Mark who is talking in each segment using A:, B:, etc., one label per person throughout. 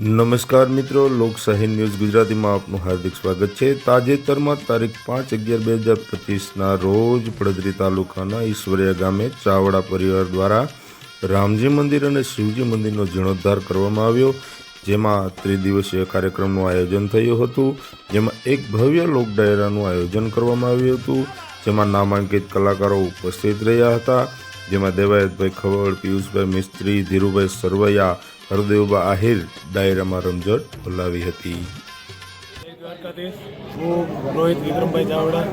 A: નમસ્કાર મિત્રો લોકશાહી ન્યૂઝ ગુજરાતીમાં આપનું હાર્દિક સ્વાગત છે. તાજેતરમાં તારીખ પાંચ અગિયાર બે હજાર પચીસના રોજ પડદરી તાલુકાના ઈશ્વરિયા ગામે ચાવડા પરિવાર દ્વારા રામજી મંદિર અને શિવજી મંદિરનો જીર્ણોદ્ધાર કરવામાં આવ્યો, જેમાં ત્રિદિવસીય કાર્યક્રમનું આયોજન થયું હતું. જેમાં એક ભવ્ય લોક ડાયરાનું આયોજન કરવામાં આવ્યું હતું, જેમાં નામાંકિત કલાકારો ઉપસ્થિત રહ્યા હતા. જેમાં દેવાયતભાઈ ખવડ, પિયુષભાઈ મિસ્ત્રી, ધીરુભાઈ સરવૈયા હરદેવબા આહિર ડાયરામાં રમઝટ બોલાવી હતી.
B: હું રોહિત વિક્રમભાઈ ચાવડા.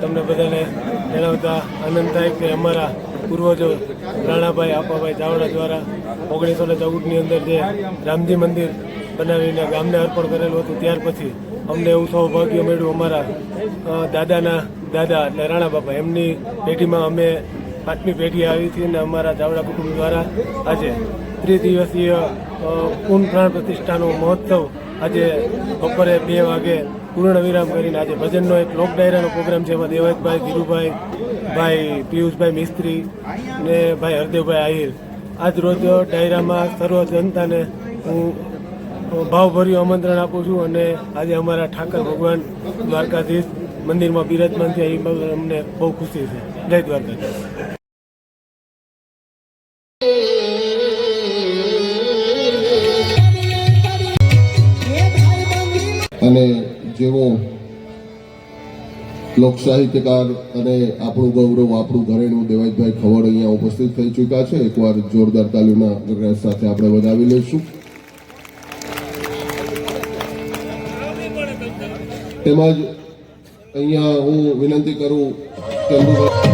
B: તમને બધાને જણાવતા આનંદ થાય કે અમારા પૂર્વજો રાણાભાઈ આપાભાઈ ચાવડા દ્વારા ઓગણીસો ને ચૌદની અંદર જે રામજી મંદિર બનાવીને ગામને અર્પણ કરેલું હતું, ત્યાર પછી અમને એવું સૌભાગ્ય મળ્યું અમારા દાદાના દાદા એટલે રાણા બાપા, એમની પેઢીમાં અમે પાંચમી પેઢી આવી હતી અને અમારા ચાવડા કુટુંબ દ્વારા આજે ત્રિદિવસીય પૂર્ણ પ્રાણ પ્રતિષ્ઠાનો મહોત્સવ આજે બપોરે બે વાગે પૂર્ણ વિરામ કરીને આજે ભજનનો એક લોક ડાયરાનો પ્રોગ્રામ છે. એમાં દેવાયતભાઈ, ધીરુભાઈ, ભાઈ પિયુષભાઈ મિસ્ત્રી ને ભાઈ હરદેવભાઈ આહિર. આજ રોજ ડાયરામાં સર્વ જનતાને હું ભાવભર્યું આમંત્રણ આપું છું અને આજે અમારા ઠાકર ભગવાન દ્વારકાધીશ મંદિરમાં બિરાજમાન છે એ અમને બહુ ખુશી છે. જય દ્વારકાધીશ.
C: અને જેવો લોક સાહિત્યકાર અને આપણું ગૌરવ, આપણું ઘરેણું દેવાજભાઈ ખવડ અહીંયા ઉપસ્થિત થઈ ચૂક્યા છે. એકવાર જોરદાર તાલીમના ગ્રહ સાથે આપણે વધાવી લઈશું. તેમજ અહીંયા હું વિનંતી કરું ચંદુભાઈ